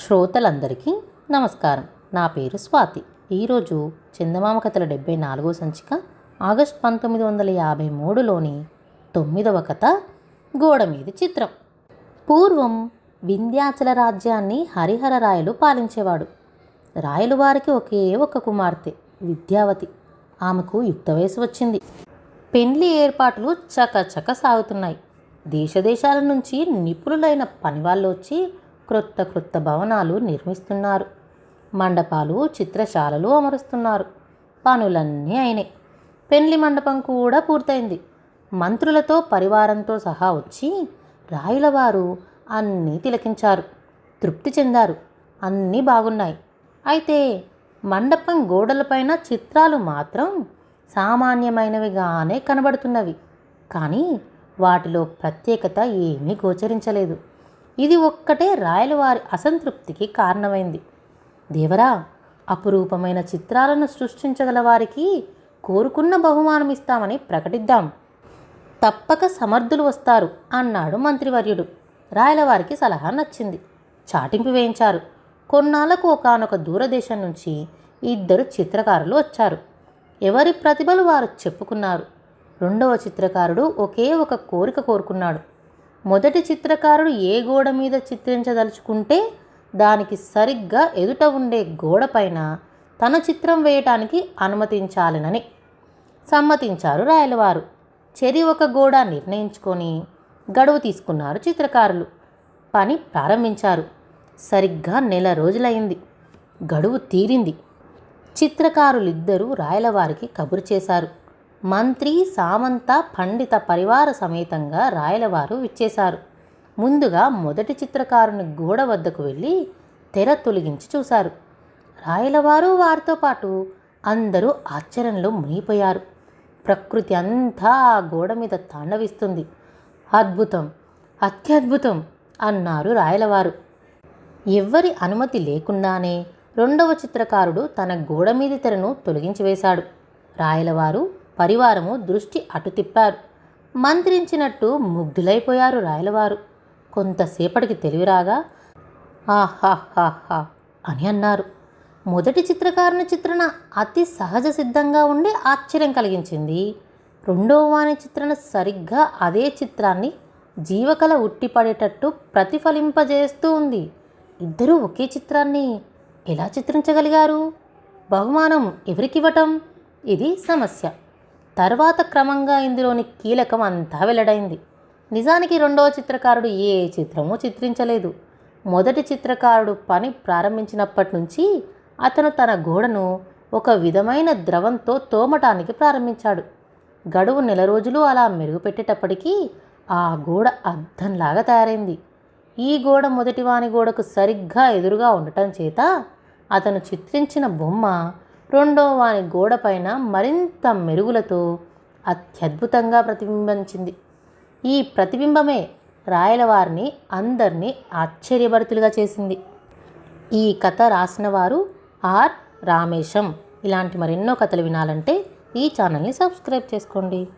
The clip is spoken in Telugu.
శ్రోతలందరికీ నమస్కారం. నా పేరు స్వాతి. ఈరోజు చందమామ కథల డెబ్బై నాలుగో సంచిక ఆగస్ట్ పంతొమ్మిది వందల యాభై మూడులోని తొమ్మిదవ కథ గోడ మీద చిత్రం. పూర్వం వింధ్యాచల రాజ్యాన్ని హరిహర రాయలు పాలించేవాడు. రాయలు వారికి ఒకే ఒక కుమార్తె విద్యావతి. ఆమెకు యుక్త వయసు వచ్చింది. పెండ్లి ఏర్పాట్లు చకచక సాగుతున్నాయి. దేశదేశాల నుంచి నిపుణులైన పనివాళ్ళు వచ్చి క్రొత్త క్రొత్త భవనాలు నిర్మిస్తున్నారు. మండపాలు చిత్రశాలలు అమరుస్తున్నారు. పనులన్నీ అయినాయి. పెండ్లి మండపం కూడా పూర్తయింది. మంత్రులతో పరివారంతో సహా వచ్చి రాయులవారు అన్నీ తిలకించారు. తృప్తి చెందారు. అన్నీ బాగున్నాయి. అయితే మండపం గోడలపైన చిత్రాలు మాత్రం సామాన్యమైనవిగానే కనబడుతున్నవి. కానీ వాటిలో ప్రత్యేకత ఏమీ గోచరించలేదు. ఇది ఒక్కటే రాయలవారి అసంతృప్తికి కారణమైంది. దేవరా అపురూపమైన చిత్రాలను సృష్టించగల వారికి కోరుకున్న బహుమానం ఇస్తామని ప్రకటిద్దాం. తప్పక సమర్థులు వస్తారు అన్నాడు మంత్రివర్యుడు. రాయలవారికి సలహా నచ్చింది. చాటింపు వేయించారు. కొన్నాళ్ళకు ఒకనొక దూరదేశం నుంచి ఇద్దరు చిత్రకారులు వచ్చారు. ఎవరి ప్రతిభలు వారు చెప్పుకున్నారు? రెండవ చిత్రకారుడు ఒకే ఒక కోరిక కోరుకున్నాడు. మొదటి చిత్రకారుడు ఏ గోడ మీద చిత్రించదలుచుకుంటే దానికి సరిగ్గా ఎదుట ఉండే గోడపైన తన చిత్రం వేయటానికి అనుమతించాలనని సమ్మతించారు రాయలవారు. చెరి ఒక గోడ నిర్ణయించుకొని గడువు తీసుకున్నారు చిత్రకారులు. పని ప్రారంభించారు. సరిగ్గా నెల రోజులైంది. గడువు తీరింది. చిత్రకారులిద్దరూ రాయలవారికి కబురు చేశారు. మంత్రి సామంత పండిత పరివార సమేతంగా రాయలవారు విచ్చేశారు. ముందుగా మొదటి చిత్రకారుని గోడ వద్దకు వెళ్ళి తెర తొలగించి చూశారు. రాయలవారు వారితో పాటు అందరూ ఆశ్చర్యంలో మునిగిపోయారు. ప్రకృతి అంతా ఆ గోడ మీద తాండవిస్తుంది. అద్భుతం అత్యద్భుతం అన్నారు రాయలవారు. ఎవ్వరి అనుమతి లేకుండానే రెండవ చిత్రకారుడు తన గోడ మీద తెరను తొలగించి వేశాడు. రాయలవారు పరివారము దృష్టి అటు తిప్పారు. మంత్రించినట్టు ముగ్ధులైపోయారు రాయలవారు. కొంతసేపటికి తెలివిరాగా ఆహాహాహా అని అన్నారు. మొదటి చిత్రకారుని చిత్రణ అతి సహజ సిద్ధంగా ఉండి ఆశ్చర్యం కలిగించింది. రెండవ వాని చిత్రణ సరిగ్గా అదే చిత్రాన్ని జీవకళ ఉట్టిపడేటట్టు ప్రతిఫలింపజేస్తూ ఉంది. ఇద్దరూ ఒకే చిత్రాన్ని ఎలా చిత్రించగలిగారు? బహుమానం ఎవరికివ్వటం? ఇది సమస్య. తర్వాత క్రమంగా ఇందులోని కీలకం అంతా వెల్లడైంది. నిజానికి రెండవ చిత్రకారుడు ఏ చిత్రమూ చిత్రించలేదు. మొదటి చిత్రకారుడు పని ప్రారంభించినప్పటి నుంచి అతను తన గోడను ఒక విధమైన ద్రవంతో తోమటానికి ప్రారంభించాడు. గడువు నెల రోజులు అలా మెరుగుపెట్టేటప్పటికీ ఆ గోడ అద్దంలాగా తయారైంది. ఈ గోడ మొదటి వాని గోడకు సరిగ్గా ఎదురుగా ఉండటం చేత అతను చిత్రించిన బొమ్మ రెండో వాని గోడపైన మరింత మెరుగులతో అత్యద్భుతంగా ప్రతిబింబించింది. ఈ ప్రతిబింబమే రాయలవారిని అందరినీ ఆశ్చర్యభరితులుగా చేసింది. ఈ కథ రాసిన వారు ఆర్. రామేశం. ఇలాంటి మరెన్నో కథలు వినాలంటే ఈ ఛానల్ని సబ్స్క్రైబ్ చేసుకోండి.